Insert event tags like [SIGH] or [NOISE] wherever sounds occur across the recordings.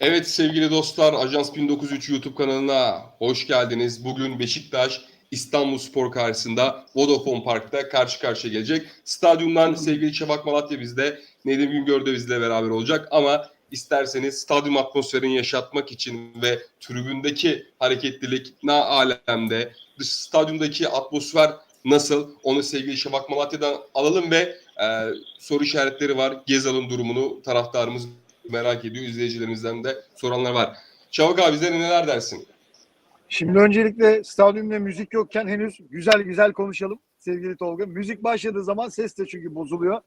Evet sevgili dostlar Ajans 1903 YouTube kanalına hoş geldiniz. Bugün Beşiktaş İstanbul Spor karşısında Vodafone Park'ta karşı karşıya gelecek. Stadyumdan sevgili Şafak Malatya bizde, Nedim Güngör de bizle beraber olacak ama isterseniz stadyum atmosferini yaşatmak için ve tribündeki hareketlilik ne alemde, dış stadyumdaki atmosfer nasıl onu sevgili Şafak Malatya'dan alalım ve e, soru işaretleri var. Gezal'ın durumunu taraftarımız merak ediyor. İzleyicilerimizden de soranlar var. Çavuk abi bize neler dersin? Şimdi öncelikle stadyumda müzik yokken henüz güzel güzel konuşalım sevgili Tolga. Müzik başladığı zaman ses de çünkü bozuluyor.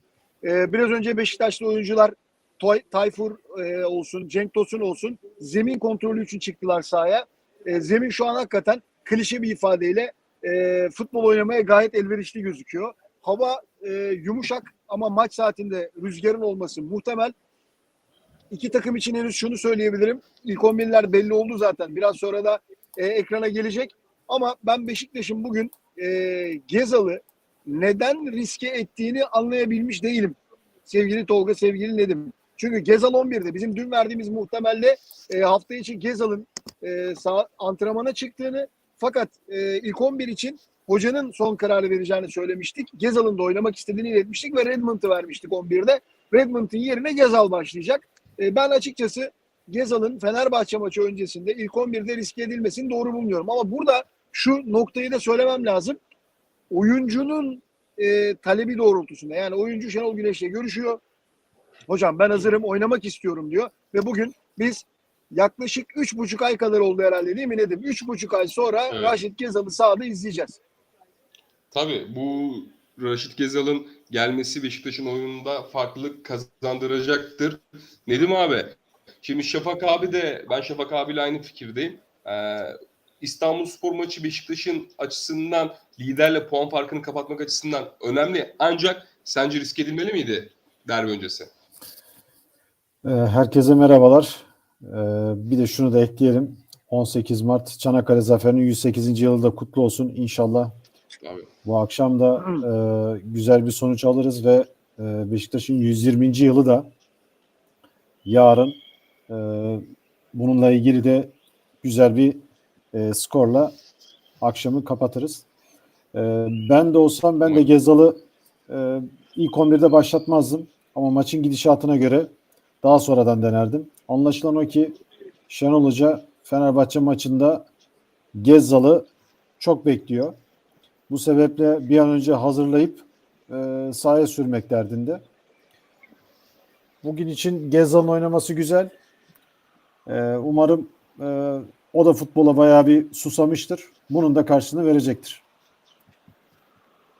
Ee, biraz önce Beşiktaşlı oyuncular Toy, Tayfur e, olsun, Cenk Tosun olsun zemin kontrolü için çıktılar sahaya. E, zemin şu an hakikaten klişe bir ifadeyle e, futbol oynamaya gayet elverişli gözüküyor. Hava e, yumuşak ama maç saatinde rüzgarın olması muhtemel. İki takım için henüz şunu söyleyebilirim. İlk 11'ler belli oldu zaten. Biraz sonra da e, ekrana gelecek. Ama ben Beşiktaş'ın bugün e, Gezal'ı neden riske ettiğini anlayabilmiş değilim. Sevgili Tolga, sevgili Nedim. Çünkü Gezal 11'de bizim dün verdiğimiz muhtemelle e, hafta içi Gezal'ın e, sağ, antrenmana çıktığını fakat e, ilk 11 için hocanın son kararı vereceğini söylemiştik. Gezal'ın da oynamak istediğini iletmiştik ve Redmond'u vermiştik 11'de. Redmond'un yerine Gezal başlayacak. E, ben açıkçası Gezal'ın Fenerbahçe maçı öncesinde ilk 11'de riske edilmesini doğru bulmuyorum. Ama burada şu noktayı da söylemem lazım. Oyuncunun e, talebi doğrultusunda yani oyuncu Şenol Güneş'le görüşüyor. Hocam ben hazırım oynamak istiyorum diyor. Ve bugün biz yaklaşık 3,5 ay kadar oldu herhalde değil mi Nedim? 3,5 ay sonra Evet. Raşit Gezal'ı sahada izleyeceğiz. Tabii bu Raşit Gezal'ın gelmesi Beşiktaş'ın oyununda farklılık kazandıracaktır. Nedim abi, şimdi Şafak abi de, ben Şafak abiyle aynı fikirdeyim. Ee, İstanbul Spor maçı Beşiktaş'ın açısından liderle puan farkını kapatmak açısından önemli. Ancak sence risk edilmeli miydi derbi öncesi? Ee, Herkese merhabalar. Ee, Bir de şunu da ekleyelim. 18 Mart Çanakkale Zaferi'nin 108. yılı da kutlu olsun. İnşallah Abi. bu akşam da e, güzel bir sonuç alırız ve e, Beşiktaş'ın 120. yılı da yarın e, bununla ilgili de güzel bir e, skorla akşamı kapatırız. E, Ben de olsam ben de Gezal'ı e, ilk 11'de başlatmazdım ama maçın gidişatına göre daha sonradan denerdim. Anlaşılan o ki Şenol Hoca Fenerbahçe maçında Gezzal'ı çok bekliyor. Bu sebeple bir an önce hazırlayıp e, sahaya sürmek derdinde. Bugün için Gezzal'ın oynaması güzel. E, umarım e, o da futbola bayağı bir susamıştır. Bunun da karşılığını verecektir.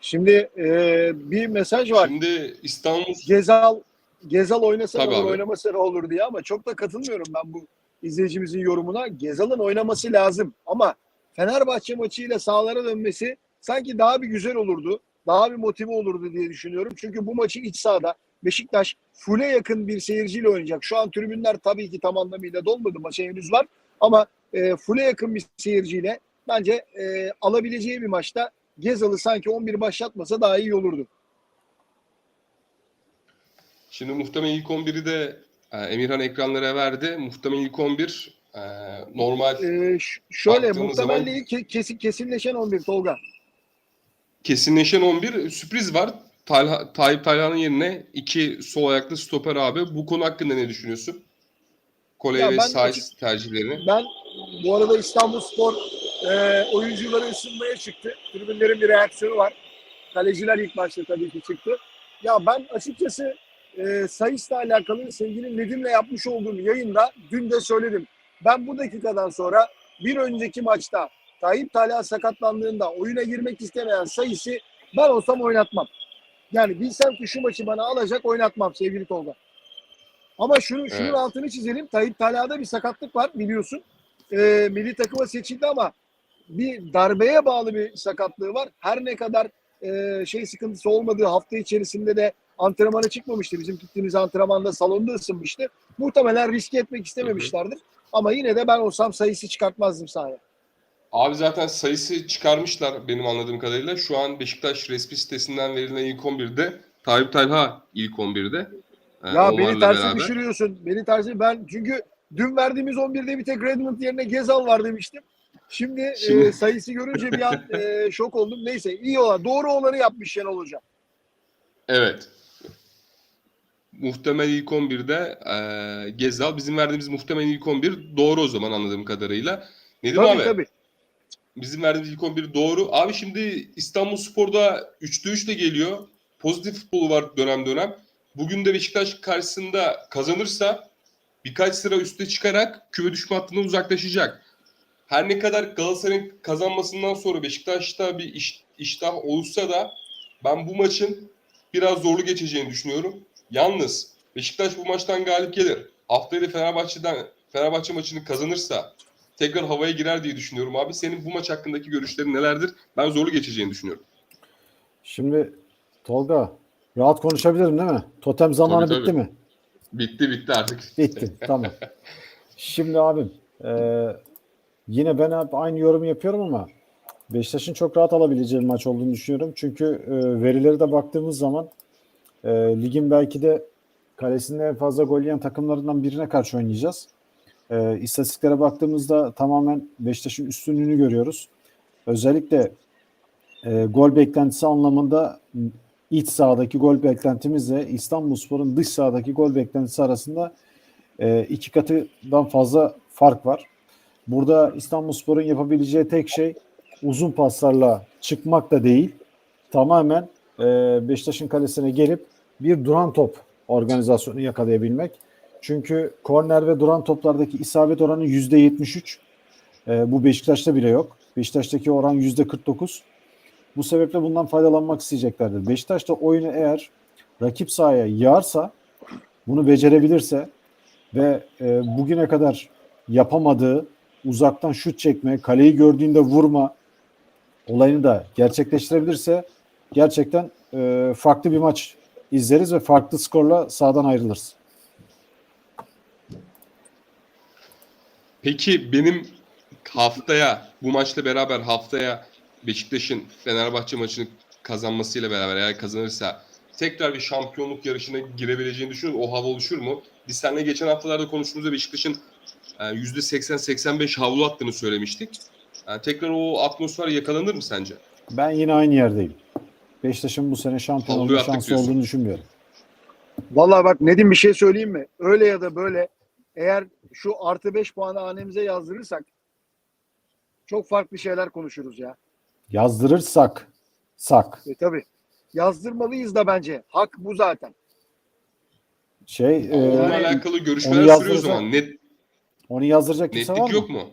Şimdi e, bir mesaj var. Şimdi İstanbul Gezal Gezal oynasa ne Tabii olur, abi. oynamasa ne olur diye ama çok da katılmıyorum ben bu izleyicimizin yorumuna. Gezal'ın oynaması lazım ama Fenerbahçe maçıyla sahalara dönmesi sanki daha bir güzel olurdu. Daha bir motive olurdu diye düşünüyorum. Çünkü bu maçı iç sahada Beşiktaş full'e yakın bir seyirciyle oynayacak. Şu an tribünler tabii ki tam anlamıyla dolmadı. Maça henüz var. Ama e, full'e yakın bir seyirciyle bence e, alabileceği bir maçta Gezal'ı sanki 11 başlatmasa daha iyi olurdu. Şimdi muhtemelen ilk 11'i de e, Emirhan ekranlara verdi. Muhtemelen ilk 11 e, normal ş- şöyle muhtemelen zaman- ke- kesin, kesinleşen 11 Tolga. Kesinleşen 11 sürpriz var. Talha, Tayyip Talha'nın yerine iki sol ayaklı stoper abi. Bu konu hakkında ne düşünüyorsun? Koley ve Saiz tercihlerini. Ben bu arada İstanbulspor e, oyuncuları ısınmaya çıktı. Tribünlerin bir reaksiyonu var. Kaleciler ilk başta tabii ki çıktı. Ya ben açıkçası e, Sayıs'la alakalı sevgili Nedim'le yapmış olduğum yayında dün de söyledim. Ben bu dakikadan sonra bir önceki maçta Tayyip Talha sakatlandığında oyuna girmek istemeyen Sayıs'ı ben olsam oynatmam. Yani bilsem ki şu maçı bana alacak oynatmam sevgili Tolga. Ama şunu, şunun Evet. altını çizelim. Tayyip Talha'da bir sakatlık var biliyorsun. Ee, milli takıma seçildi ama bir darbeye bağlı bir sakatlığı var. Her ne kadar e, şey sıkıntısı olmadığı hafta içerisinde de antrenmana çıkmamıştı. Bizim gittiğimiz antrenmanda salonda ısınmıştı. Muhtemelen riske etmek istememişlerdir. Ama yine de ben olsam sayısı çıkartmazdım sahaya. Abi zaten sayısı çıkarmışlar benim anladığım kadarıyla. Şu an Beşiktaş resmi sitesinden verilen ilk 11'de Tayyip Talha ilk 11'de. E, Ya beni tersi beraber. düşürüyorsun. Beni tersi ben çünkü Dün verdiğimiz 11'de bir tek Redmond yerine Gezal var demiştim. Şimdi, Şimdi- e, sayısı görünce bir an e, [LAUGHS] şok oldum. Neyse iyi olan doğru olanı yapmış Şenol Hoca. Evet. Muhtemel ilk 11'de e, Gezal. Bizim verdiğimiz muhtemel ilk 11 doğru o zaman anladığım kadarıyla. Nedim Tabii abi tabii. Bizim verdiğimiz ilk 11 doğru. Abi şimdi İstanbul Spor'da 3'te 3 de geliyor. Pozitif futbolu var dönem dönem. Bugün de Beşiktaş karşısında kazanırsa birkaç sıra üste çıkarak küme düşme hattından uzaklaşacak. Her ne kadar Galatasaray'ın kazanmasından sonra Beşiktaş'ta bir iş, iştah olursa da ben bu maçın biraz zorlu geçeceğini düşünüyorum. Yalnız Beşiktaş bu maçtan galip gelir. Haftaya da Fenerbahçe'den Fenerbahçe maçını kazanırsa tekrar havaya girer diye düşünüyorum abi. Senin bu maç hakkındaki görüşlerin nelerdir? Ben zorlu geçeceğini düşünüyorum. Şimdi Tolga rahat konuşabilirim değil mi? Totem zamanı Tabii, bitti tabii. mi? Bitti bitti artık. Bitti. [LAUGHS] tamam. Şimdi abim e, yine ben hep aynı yorumu yapıyorum ama Beşiktaş'ın çok rahat alabileceği bir maç olduğunu düşünüyorum. Çünkü e, verilere de baktığımız zaman e, ligin belki de kalesinde en fazla gol yiyen takımlarından birine karşı oynayacağız. E, istatistiklere baktığımızda tamamen Beşiktaş'ın üstünlüğünü görüyoruz. Özellikle e, gol beklentisi anlamında iç sahadaki gol beklentimizle İstanbulspor'un dış sahadaki gol beklentisi arasında e, iki katından fazla fark var. Burada İstanbulspor'un yapabileceği tek şey uzun paslarla çıkmak da değil. Tamamen e, Beşiktaş'ın kalesine gelip bir duran top organizasyonu yakalayabilmek. Çünkü korner ve duran toplardaki isabet oranı %73. E, bu Beşiktaş'ta bile yok. Beşiktaş'taki oran %49. Bu sebeple bundan faydalanmak isteyeceklerdir. Beşiktaş da oyunu eğer rakip sahaya yağarsa bunu becerebilirse ve e, bugüne kadar yapamadığı uzaktan şut çekme, kaleyi gördüğünde vurma olayını da gerçekleştirebilirse gerçekten e, farklı bir maç izleriz ve farklı skorla sahadan ayrılırız. Peki benim haftaya bu maçla beraber haftaya Beşiktaş'ın Fenerbahçe maçını kazanmasıyla beraber eğer kazanırsa tekrar bir şampiyonluk yarışına girebileceğini düşünüyorum. O hava oluşur mu? Biz seninle geçen haftalarda konuştuğumuzda Beşiktaş'ın e, %80-85 havlu attığını söylemiştik. Yani tekrar o atmosfer yakalanır mı sence? Ben yine aynı yerdeyim. Beşiktaş'ın bu sene şampiyon olma şansı diyorsun. olduğunu düşünmüyorum. Vallahi bak Nedim bir şey söyleyeyim mi? Öyle ya da böyle eğer şu artı 5 puanı hanemize yazdırırsak çok farklı şeyler konuşuruz ya. Yazdırırsak sak. E tabi. Yazdırmalıyız da bence. Hak bu zaten. Şey e, Onunla alakalı görüşmeler sürüyor o zaman. Net, onu yazdıracak kimse var netlik mı? yok mu?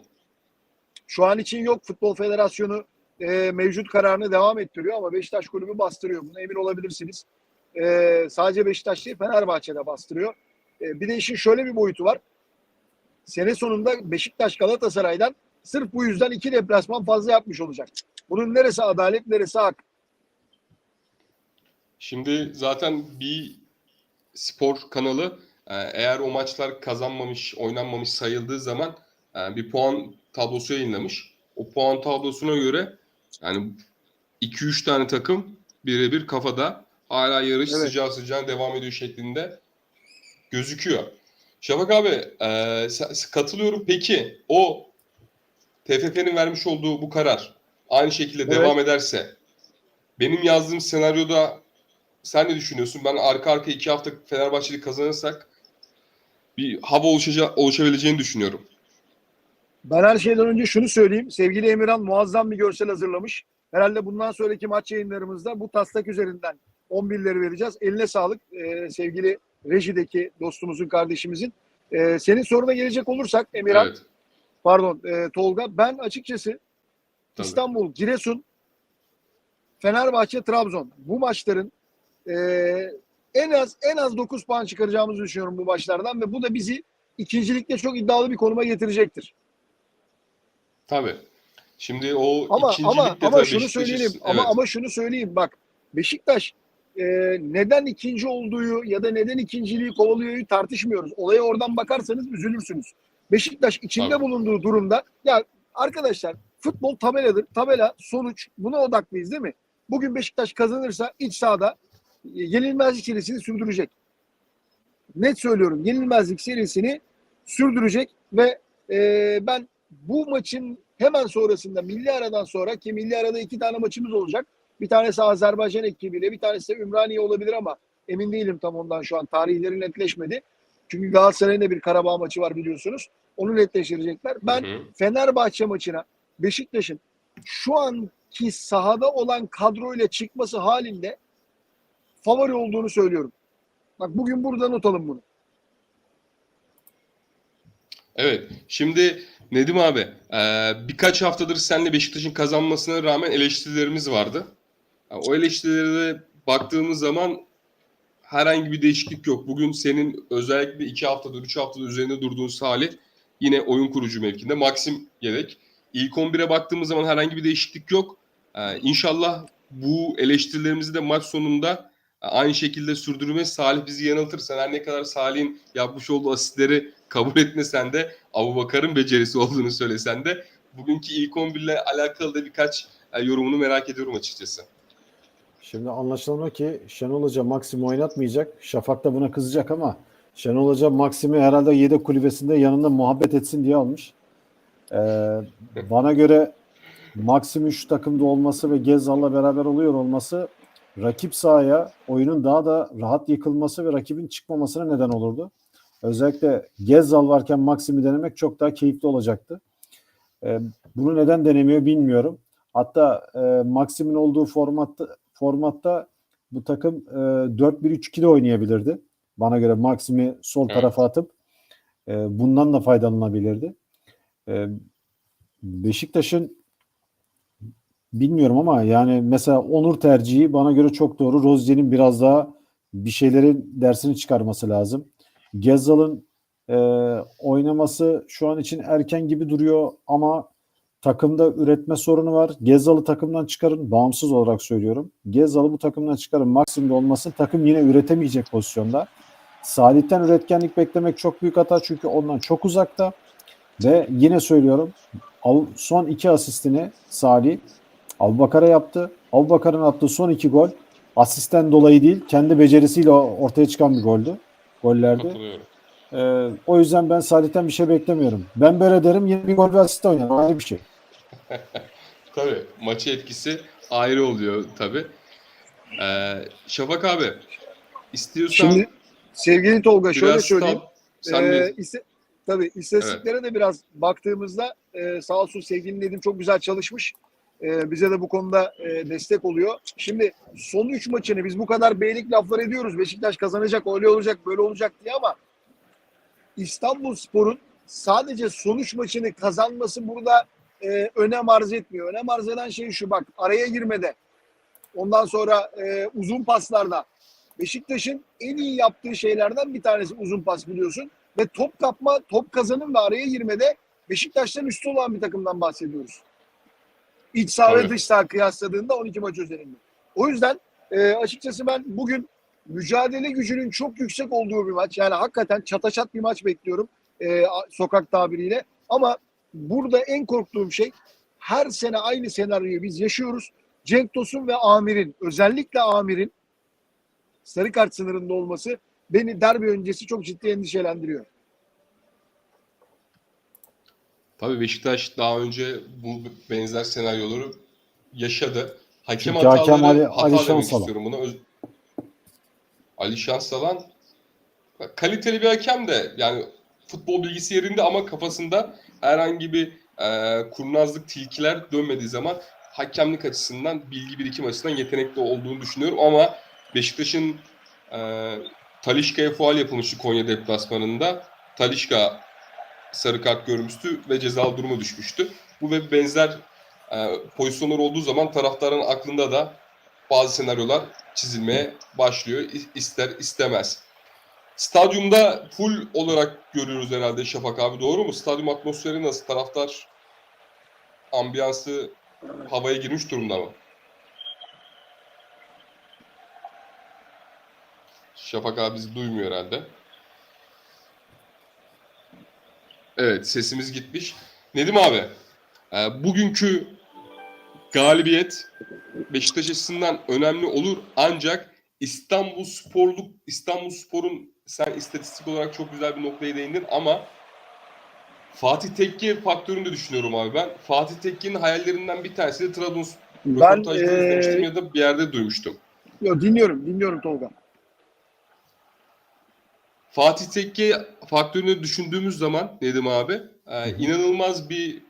Şu an için yok. Futbol Federasyonu e, mevcut kararını devam ettiriyor ama Beşiktaş kulübü bastırıyor. Buna emin olabilirsiniz. E, sadece Beşiktaş değil Fenerbahçe'de bastırıyor. E, bir de işin şöyle bir boyutu var. Sene sonunda Beşiktaş Galatasaray'dan sırf bu yüzden iki deplasman fazla yapmış olacak. Bunun neresi adalet neresi hak? Şimdi zaten bir spor kanalı e, eğer o maçlar kazanmamış, oynanmamış sayıldığı zaman e, bir puan tablosu yayınlamış. O puan tablosuna göre yani 2-3 tane takım birebir kafada hala yarış Evet. sıcağı sıcağına devam ediyor şeklinde gözüküyor. Şafak abi e, katılıyorum. Peki o TFF'nin vermiş olduğu bu karar aynı şekilde Evet. devam ederse benim yazdığım senaryoda sen ne düşünüyorsun? Ben arka arka iki hafta Fenerbahçe'yi kazanırsak bir hava oluşaca- oluşabileceğini düşünüyorum. Ben her şeyden önce şunu söyleyeyim. Sevgili Emirhan muazzam bir görsel hazırlamış. Herhalde bundan sonraki maç yayınlarımızda bu taslak üzerinden 11'leri vereceğiz. Eline sağlık ee, sevgili rejideki dostumuzun, kardeşimizin. Ee, senin soruna gelecek olursak Emirhan, Evet. pardon e, Tolga, ben açıkçası Tabii. İstanbul, Giresun, Fenerbahçe, Trabzon bu maçların e, en az en az 9 puan çıkaracağımızı düşünüyorum bu maçlardan ve bu da bizi ikincilikte çok iddialı bir konuma getirecektir. Tabii. Şimdi o Ama ikincilik ama ama şunu söyleyelim. Evet. Ama ama şunu söyleyeyim bak. Beşiktaş e, neden ikinci olduğu ya da neden ikinciliği kovalıyoryu tartışmıyoruz. Olaya oradan bakarsanız üzülürsünüz. Beşiktaş içinde Tabii. bulunduğu durumda ya arkadaşlar futbol tabeladır. Tabela sonuç buna odaklıyız değil mi? Bugün Beşiktaş kazanırsa iç sahada e, yenilmezlik serisini sürdürecek. Net söylüyorum yenilmezlik serisini sürdürecek ve e, ben bu maçın hemen sonrasında milli aradan sonra ki milli arada iki tane maçımız olacak. Bir tanesi Azerbaycan ekibiyle bir tanesi de Ümraniye olabilir ama emin değilim tam ondan şu an. Tarihleri netleşmedi. Çünkü Galatasaray'ın da bir Karabağ maçı var biliyorsunuz. Onu netleştirecekler. Ben Hı hı. Fenerbahçe maçına Beşiktaş'ın şu anki sahada olan kadroyla çıkması halinde favori olduğunu söylüyorum. Bak bugün burada not alın bunu. Evet. Şimdi Nedim abi birkaç haftadır seninle Beşiktaş'ın kazanmasına rağmen eleştirilerimiz vardı. E, O eleştirilere baktığımız zaman herhangi bir değişiklik yok. Bugün senin özellikle iki haftadır, üç haftadır üzerinde durduğun Salih yine oyun kurucu mevkinde. Maxim yedek. İlk 11'e baktığımız zaman herhangi bir değişiklik yok. E, İnşallah bu eleştirilerimizi de maç sonunda e, aynı şekilde sürdürme. Salih bizi yanıltır. Sen her ne kadar Salih'in yapmış olduğu asistleri kabul etmesen de Abu Bakar'ın becerisi olduğunu söylesen de bugünkü ilk 11 ile alakalı da birkaç e, yorumunu merak ediyorum açıkçası. Şimdi anlaşılan o ki Şenol Hoca Maxim'i oynatmayacak. Şafak da buna kızacak ama Şenol Hoca Maxim'i herhalde yedek kulübesinde yanında muhabbet etsin diye almış. Ee, bana göre Maxim'in şu takımda olması ve Gezzal'la beraber oluyor olması rakip sahaya oyunun daha da rahat yıkılması ve rakibin çıkmamasına neden olurdu. Özellikle Gezzal varken Maxim'i denemek çok daha keyifli olacaktı. Ee, bunu neden denemiyor bilmiyorum. Hatta e, Maxim'in olduğu formatta formatta bu takım e, 4-1-3-2'de oynayabilirdi. Bana göre Maxim'i sol tarafa atıp e, bundan da faydalanabilirdi. E, Beşiktaş'ın bilmiyorum ama yani mesela Onur tercihi bana göre çok doğru. Rozier'in biraz daha bir şeylerin dersini çıkarması lazım. Gezzal'ın e, oynaması şu an için erken gibi duruyor ama takımda üretme sorunu var. Gezzal'ı takımdan çıkarın. Bağımsız olarak söylüyorum. Gezzal'ı bu takımdan çıkarın. Maksimde olmasın. Takım yine üretemeyecek pozisyonda. Salih'ten üretkenlik beklemek çok büyük hata. Çünkü ondan çok uzakta. Ve yine söylüyorum. Son iki asistini Salih Abubakar'a yaptı. Abubakar'ın attığı son iki gol asisten dolayı değil, kendi becerisiyle ortaya çıkan bir goldü. Gollerdi. Katılıyorum. Ee, o yüzden ben Salih'ten bir şey beklemiyorum. Ben böyle derim yine bir gol ve asist oynar. Ayrı bir şey. [LAUGHS] Tabii maçı etkisi ayrı oluyor tabii. Ee, Şafak abi istiyorsan Şimdi sevgili Tolga şöyle söyleyeyim. tam- sen Ee, de iste- tabii istatistiklere de biraz baktığımızda e, sağ olsun sevgili Nedim çok güzel çalışmış. E, bize de bu konuda e, destek oluyor. Şimdi son 3 maçını biz bu kadar beylik laflar ediyoruz. Beşiktaş kazanacak, öyle olacak, böyle olacak diye ama İstanbul Spor'un sadece son 3 maçını kazanması burada e, önem arz etmiyor. Önem arz eden şey şu bak araya girmede ondan sonra e, uzun paslarda Beşiktaş'ın en iyi yaptığı şeylerden bir tanesi uzun pas biliyorsun. Ve top kapma, top kazanım ve araya girmede Beşiktaş'tan üstü olan bir takımdan bahsediyoruz. İç saha ve dış saha kıyasladığında 12 maç özelinde. O yüzden e, açıkçası ben bugün mücadele gücünün çok yüksek olduğu bir maç. Yani hakikaten çataşat bir maç bekliyorum e, sokak tabiriyle. Ama burada en korktuğum şey her sene aynı senaryoyu biz yaşıyoruz. Cenk Tosun ve Amir'in özellikle Amir'in sarı kart sınırında olması beni derbi öncesi çok ciddi endişelendiriyor. tabii Beşiktaş daha önce bu benzer senaryoları yaşadı. Hakem Çünkü hataları hakem Ali- hata Ali demek istiyorum buna. Öz- Ali Şansalan kaliteli bir hakem de yani futbol bilgisi yerinde ama kafasında herhangi bir e, kurnazlık tilkiler dönmediği zaman hakemlik açısından bilgi birikim açısından yetenekli olduğunu düşünüyorum ama Beşiktaş'ın e, Talişka'ya faal yapılmıştı Konya deplasmanında. Talişka sarı kart görmüştü ve cezalı duruma düşmüştü. Bu ve benzer e, pozisyonlar olduğu zaman taraftarın aklında da bazı senaryolar çizilmeye başlıyor. İster istemez. Stadyumda full olarak görüyoruz herhalde Şafak abi doğru mu? Stadyum atmosferi nasıl? Taraftar ambiyansı havaya girmiş durumda mı? Şafak abi bizi duymuyor herhalde. Evet sesimiz gitmiş. Nedim abi e, bugünkü galibiyet Beşiktaş açısından önemli olur ancak İstanbul Sporluk İstanbul Spor'un sen istatistik olarak çok güzel bir noktaya değindin ama Fatih Tekke faktörünü de düşünüyorum abi ben. Fatih Tekke'nin hayallerinden bir tanesi de Trabzonspor Ben e, izlemiştim ya da bir yerde duymuştum. yo, dinliyorum, dinliyorum Tolga. Fatih Tekke faktörünü düşündüğümüz zaman Nedim abi e, inanılmaz bir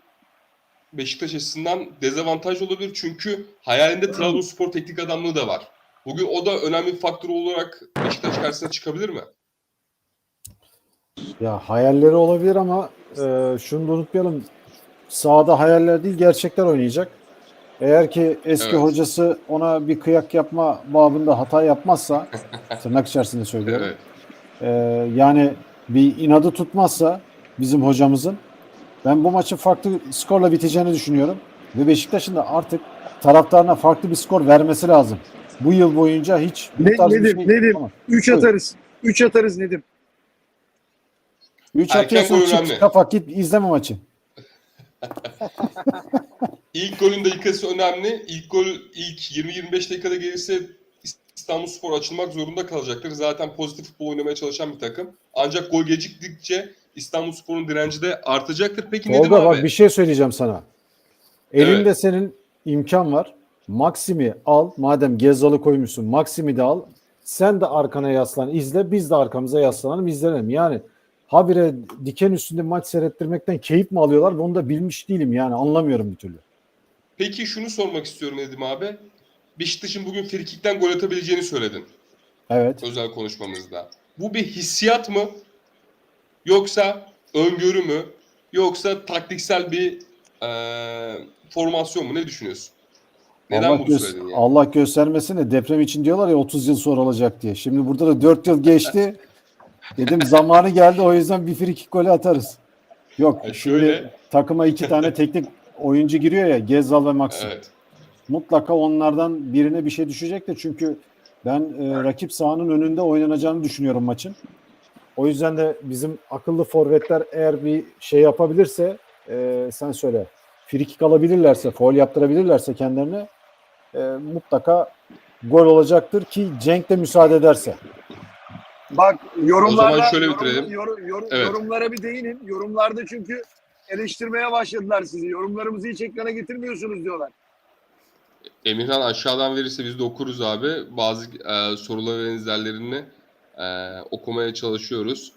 Beşiktaş açısından dezavantaj olabilir. Çünkü hayalinde Trabzonspor teknik adamlığı da var. Bugün o da önemli bir faktör olarak Beşiktaş karşısına çıkabilir mi? Ya hayalleri olabilir ama e, şunu da unutmayalım. Sahada hayaller değil gerçekler oynayacak. Eğer ki eski Evet. hocası ona bir kıyak yapma babında hata yapmazsa [LAUGHS] tırnak içerisinde söylüyorum. Evet. e, yani bir inadı tutmazsa bizim hocamızın ben bu maçın farklı skorla biteceğini düşünüyorum. Ve Beşiktaş'ın da artık taraftarına farklı bir skor vermesi lazım. Bu yıl boyunca hiç bu Ne- tarz bir Nedim, şey Nedim. yapamaz. 3 Buyurun. atarız. 3 atarız Nedim. 3 Erken atıyorsun çık kapat git izleme maçı. [LAUGHS] İlk golün dakikası önemli. İlk gol ilk 20-25 dakikada gelirse İstanbulspor açılmak zorunda kalacaktır. Zaten pozitif futbol oynamaya çalışan bir takım. Ancak gol geciktikçe İstanbulspor'un direnci de artacaktır. Peki Tolga abi? bak bir şey söyleyeceğim sana. Elinde Evet. senin imkan var. Maxim'i al. Madem Gezzal'ı koymuşsun Maxim'i de al. Sen de arkana yaslan izle. Biz de arkamıza yaslanalım izlenelim. Yani habire diken üstünde maç seyrettirmekten keyif mi alıyorlar? Bunu da bilmiş değilim yani anlamıyorum bir türlü. Peki şunu sormak istiyorum Nedim abi. Beşiktaş'ın bugün frikikten gol atabileceğini söyledin Evet. özel konuşmamızda. Bu bir hissiyat mı? Yoksa öngörü mü? Yoksa taktiksel bir eee, formasyon mu? Ne düşünüyorsun? Neden Allah, bunu gö- söyledin yani? Allah göstermesin de deprem için diyorlar ya 30 yıl sonra olacak diye. Şimdi burada da 4 yıl geçti. Dedim zamanı geldi o yüzden bir frikik golü atarız. Yok Ya şimdi şöyle- takıma iki tane teknik oyuncu giriyor ya Gezzal ve Maxim. Evet. mutlaka onlardan birine bir şey düşecektir. Çünkü ben e, rakip sahanın önünde oynanacağını düşünüyorum maçın. O yüzden de bizim akıllı forvetler eğer bir şey yapabilirse e, sen söyle frikik alabilirlerse, foul yaptırabilirlerse kendilerine e, mutlaka gol olacaktır ki Cenk de müsaade ederse. Bak yorumlarda O zaman şöyle yorum- bitirelim. yorum- yorum- Evet. yorumlara bir değinin. Yorumlarda çünkü eleştirmeye başladılar sizi. Yorumlarımızı hiç ekrana getirmiyorsunuz diyorlar. Emirhan aşağıdan verirse biz de okuruz abi. Bazı e, sorular ve benzerlerini e, okumaya çalışıyoruz.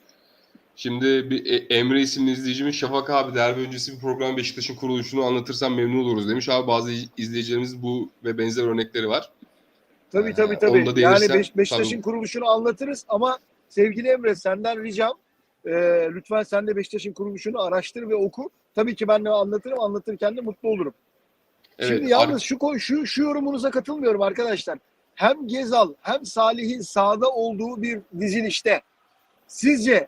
Şimdi bir E- Emre isimli izleyicimiz Şafak abi derbi öncesi bir program Beşiktaş'ın kuruluşunu anlatırsan memnun oluruz demiş. Abi bazı izleyicilerimiz bu ve benzer örnekleri var. Tabii Ee, tabii onu tabii. da Yani Beş- Beşiktaş'ın tabii. kuruluşunu anlatırız ama sevgili Emre senden ricam e, lütfen sen de Beşiktaş'ın kuruluşunu araştır ve oku. Tabii ki ben de anlatırım. Anlatırken de mutlu olurum. Evet, Şimdi yalnız şu, şu şu yorumunuza katılmıyorum arkadaşlar. Hem Gezal hem Salih'in sahada olduğu bir dizilişte sizce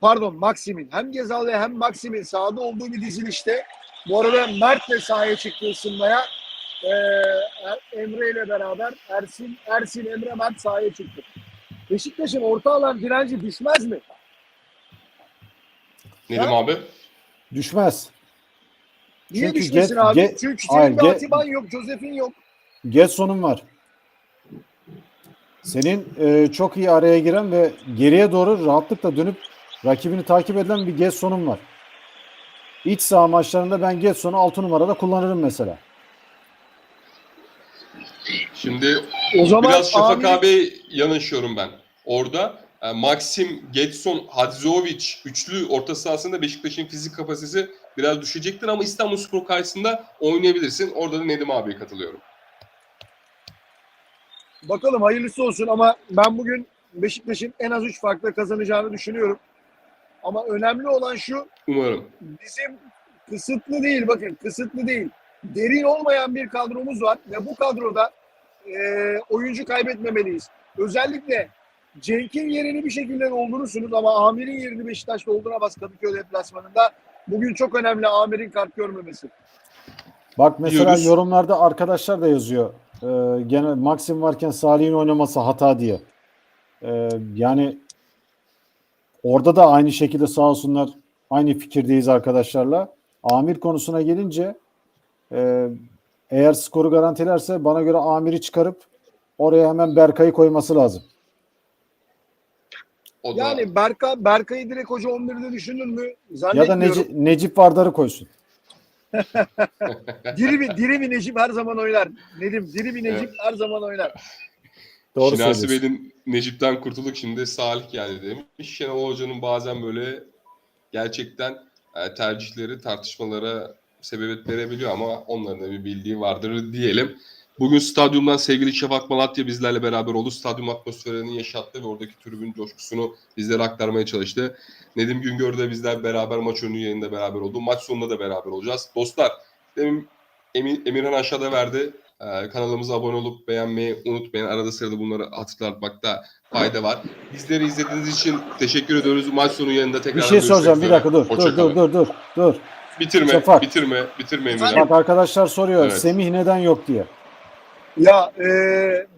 pardon Maxim'in hem Gezal ve hem Maxim'in sahada olduğu bir dizilişte bu arada Mert de sahaya çıktı ısınmaya. Ee, Emre ile beraber Ersin, Ersin, Emre, Mert sahaya çıktı. Beşiktaş'ın orta alan direnci düşmez mi? Nedim abi? Düşmez. Niye Çünkü düşmesin Ge- abi? Ge- Çünkü senin Hayır, Atiban yok, Josef'in yok. Getson'un var. Senin e, çok iyi araya giren ve geriye doğru rahatlıkla dönüp rakibini takip eden bir Getson'un var. İç saha maçlarında ben Getson'u 6 numarada kullanırım mesela. Şimdi O zaman biraz Şafak abi- abi yanaşıyorum ben. Orada e, Maxim, Getson, Hadzovic üçlü orta sahasında Beşiktaş'ın fizik kapasitesi biraz düşecektir ama İstanbulspor karşısında oynayabilirsin. Orada da Nedim abiye katılıyorum. Bakalım hayırlısı olsun ama ben bugün Beşiktaş'ın en az 3 farkla kazanacağını düşünüyorum. Ama önemli olan şu Umarım. bizim kısıtlı değil bakın kısıtlı değil. Derin olmayan bir kadromuz var ve bu kadroda e, oyuncu kaybetmemeliyiz. Özellikle Cenk'in yerini bir şekilde doldurursunuz ama Amir'in yerini Beşiktaş'ta dolduramaz Kadıköy deplasmanında. Bugün çok önemli Amir'in kart görmemesi. Bak mesela Diyoruz. yorumlarda arkadaşlar da yazıyor. Ee, gene Maxim varken Salih'in oynaması hata diye. Ee, yani orada da aynı şekilde sağ olsunlar aynı fikirdeyiz arkadaşlarla. Amir konusuna gelince e, eğer skoru garantilerse bana göre Amir'i çıkarıp oraya hemen Berkay'ı koyması lazım. O da Yani Berka, Berkay'ı direkt hoca 11'de düşünür mü? Ya da. Necip, Necip Vardar'ı koysun. Diri, bir, diri bir Necip her zaman oynar. Nedim diri bir Necip her zaman oynar. [LAUGHS] Doğru Şinasi. Bey'in Necip'ten kurtulduk şimdi Salih geldi demiş. Şenol Hoca'nın bazen böyle gerçekten e, tercihleri tartışmalara sebebiyet verebiliyor ama onların da bir bildiği vardır diyelim. Bugün stadyumdan sevgili Şafak Malatya bizlerle beraber oldu. Stadyum atmosferini yaşattı ve oradaki tribün coşkusunu bizlere aktarmaya çalıştı. Nedim Güngör de bizler beraber maç önü yayında beraber oldu. Maç sonunda da beraber olacağız. Dostlar demin Emir, Emirhan aşağıda verdi. Ee, kanalımıza abone olup beğenmeyi unutmayın. Arada sırada bunları hatırlatmakta fayda var. Bizleri izlediğiniz için teşekkür ediyoruz. Maç sonu yayında tekrar Bir şey soracağım bir dakika dur. Dur dur dur dur. Dur. Bitirme, Şafak. bitirme, bitirme Emirhan. Bak arkadaşlar soruyor. Evet. Semih neden yok diye. Ya e,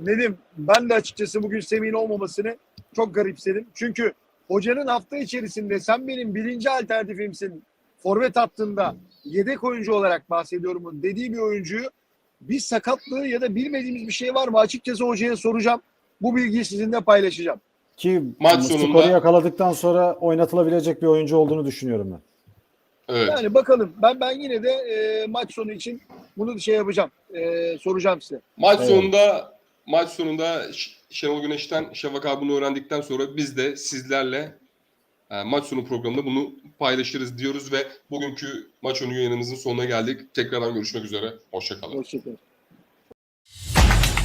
Nedim ben de açıkçası bugün Semih'in olmamasını çok garipsedim. Çünkü hocanın hafta içerisinde sen benim birinci alternatifimsin forvet hattında yedek oyuncu olarak bahsediyorum dediği bir oyuncuyu bir sakatlığı ya da bilmediğimiz bir şey var mı? Açıkçası hocaya soracağım. Bu bilgiyi sizinle paylaşacağım. Ki Maç skoru sonunda- yakaladıktan sonra oynatılabilecek bir oyuncu olduğunu düşünüyorum ben. Evet. Yani bakalım ben ben yine de e, maç sonu için bunu şey yapacağım. E, soracağım size. Maç Evet. sonunda maç sonunda Şenol Güneş'ten Şafak abi bunu öğrendikten sonra biz de sizlerle e, maç sonu programında bunu paylaşırız diyoruz ve bugünkü maç önü yayınımızın sonuna geldik. Tekrardan görüşmek üzere. Hoşçakalın. Hoşçakalın.